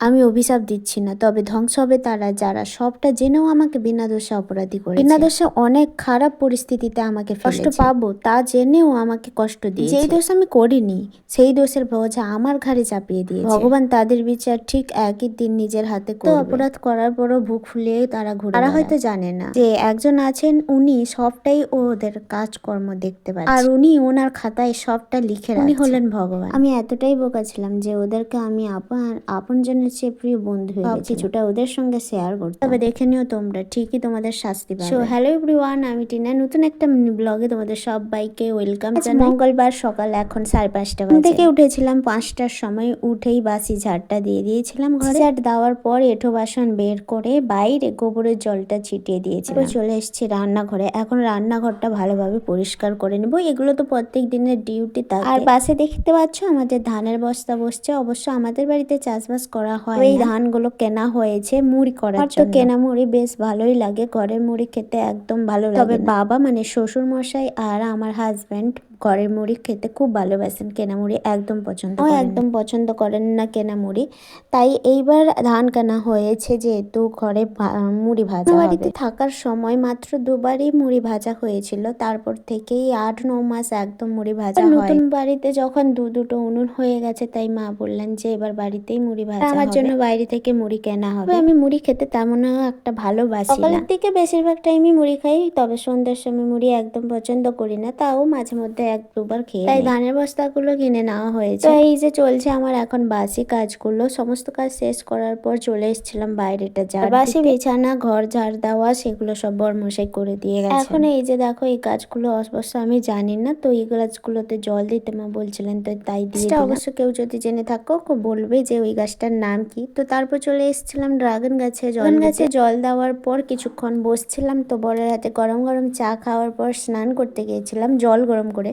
আমি অভিশাপ দিচ্ছি না তবে ধ্বংস হবে তারা যারা সবটা জেনেও আমাকে বিনা দোষে অপরাধী করে বিনা দোষে অনেক খারাপ পরিস্থিতিতে আমাকে কষ্ট পাবো তা জেনেও আমাকে কষ্ট দিয়ে যেই দোষ আমি করিনি সেই দোষের বোঝা আমার ঘাড়ে চাপিয়ে দিয়ে ভগবান তাদের বিচার ঠিক একই দিন নিজের হাতে অপরাধ করার পরও বুক ফুলিয়ে তারা ঘুরে তারা হয়তো জানে না। যে একজন আছেন উনি সবটাই ওদের কাজকর্ম দেখতে পারেন আর উনি ওনার খাতায় সবটা লিখে উনি হলেন ভগবান। আমি এতটাই বোকা ছিলাম যে ওদেরকে আমি আপন আপন জনের চেয়ে প্রিয় বন্ধু হয়ে কিছুটা ওদের সঙ্গে শেয়ার করতে তবে দেখে নিও তোমরা ঠিকই তোমাদের শাস্তি পাবে। সো হ্যালো এভরিওয়ান আমি টিনা। নতুন একটা ব্লগে তোমাদের সব বাইকে ওয়েলকাম জানাই। মঙ্গলবার সকাল এখন সাড়ে পাঁচটা বাজে। থেকে উঠেছিলাম পাঁচটার সময় উঠেই বাসি ঝাড়টা দিয়ে দিয়েছিলাম ঘরে। ঝাড় দেওয়ার পর এঁঠো বাসন বের করে বাইরে গোবরের জলটা ছিটিয়ে দিয়েছিলাম। চলে এসেছি রান্নাঘরে। এখন রান্নাঘরটা ভালোভাবে পরিষ্কার করে নেব। এগুলো তো প্রত্যেক দিনের ডিউটি থাকে। আর বাসে দেখতে পাচ্ছ আমাদের ধানের বস্তা বসছে। অবশ্য আমাদের বাড়িতে চাষবাস করা হয় এই ধানগুলো কেনা হয়েছে মুড়ি করার জন্য। কেনা মুড়ি বেশ ভালোই লাগে ঘরের মুড়ি খেতে একদম ভালো লাগে তবে বাবা মানে শ্বশুর মশাই আর আমার হাজবেন্ড ঘরের মুড়ি খেতে খুব ভালোবাসেন কেনা মুড়ি একদম পছন্দ ও একদম পছন্দ করেন না কেনা মুড়ি। তাই এইবার ধান কেনা হয়েছে যেহেতু ঘরে মুড়ি ভাজা বাড়িতে থাকার সময় মাত্র দুবারই মুড়ি ভাজা হয়েছিল তারপর থেকেই আট ন মাস একদম মুড়ি ভাজা নতুন বাড়িতে যখন দু দুটো উনুন হয়ে গেছে তাই মা বললেন যে এবার বাড়িতেই মুড়ি ভাজা আমার জন্য বাইরে থেকে মুড়ি কেনা হবে। আমি মুড়ি খেতে তেমন একটা ভালোবাসি সকালের দিকে বেশিরভাগ টাইমই মুড়ি খাই তবে সন্ধ্যার সময় মুড়ি একদম পছন্দ করি না তাও মাঝে মধ্যে এক দুবার খেয়ে তাই ধানের বস্তাগুলো কিনে নেওয়া হয়েছে। এই যে চলছে আমার এখন বাসি কাজগুলো সমস্ত কাজ শেষ করার পর চলে এসেছিলাম বাইরেটা ঝাড় বাসি বিছানা ঘর ঝাড় দেওয়া সেগুলো সব বরমশাই করে দিয়ে গেছে এখন এই যে দেখো এই কাজগুলো অবশ্য আমি জানি না তো এই গাছগুলোতে জল দিতে মা বলছিলেন তো তাই দিয়ে অবশ্য কেউ যদি জেনে থাকো বলবে যে ওই গাছটার নাম কি? তো তারপর চলে এসেছিলাম ড্রাগন গাছে জল গাছে জল দেওয়ার পর কিছুক্ষণ বসছিলাম তো বরের হাতে গরম গরম চা খাওয়ার পর স্নান করতে গিয়েছিলাম জল গরম করে।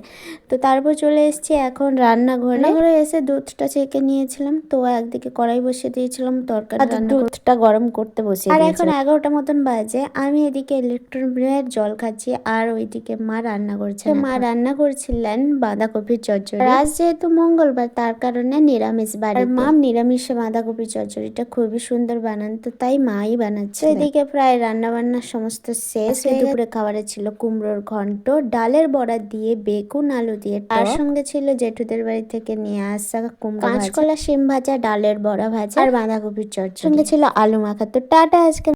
তো তারপর চলে এসেছি এখন রান্নাঘরে। রান্নাঘরে এসে দুধটা ছেঁকে নিয়েছিলাম তো একদিকে কড়াই বসিয়ে দিয়েছিলাম তরকারি দুধটা গরম করতে বসে আর এখন এগারোটা মতন বাজে আমি এদিকে ইলেকট্রনের জল খাচ্ছি আর ওইদিকে মা রান্না করছে মা রান্না করছিলেন বাঁধাকপির চচ্চড়ি। আজ যেহেতু মঙ্গলবার তার কারণে নিরামিষ বাড়ি মা নিরামিষে বাঁধাকপির চচ্চড়িটা খুবই সুন্দর বানান তো তাই মাই বানাচ্ছে। এদিকে প্রায় রান্না বান্না সমস্ত শেষ দুপুরে খাবারে ছিল কুমড়োর ঘন্ট ডালের বড়া দিয়ে বেগুন আলু দিয়ে তার সঙ্গে ছিল জেঠুদের বাড়ি থেকে নিয়ে আসা কুমড়ো কাঁচকলা শিম ভাজা ডালের বড়া ভাজা। আর বাঁধাকপির চচ্চড়ি। সঙ্গে ছিল আলু মাখা। তো টাটা আজকে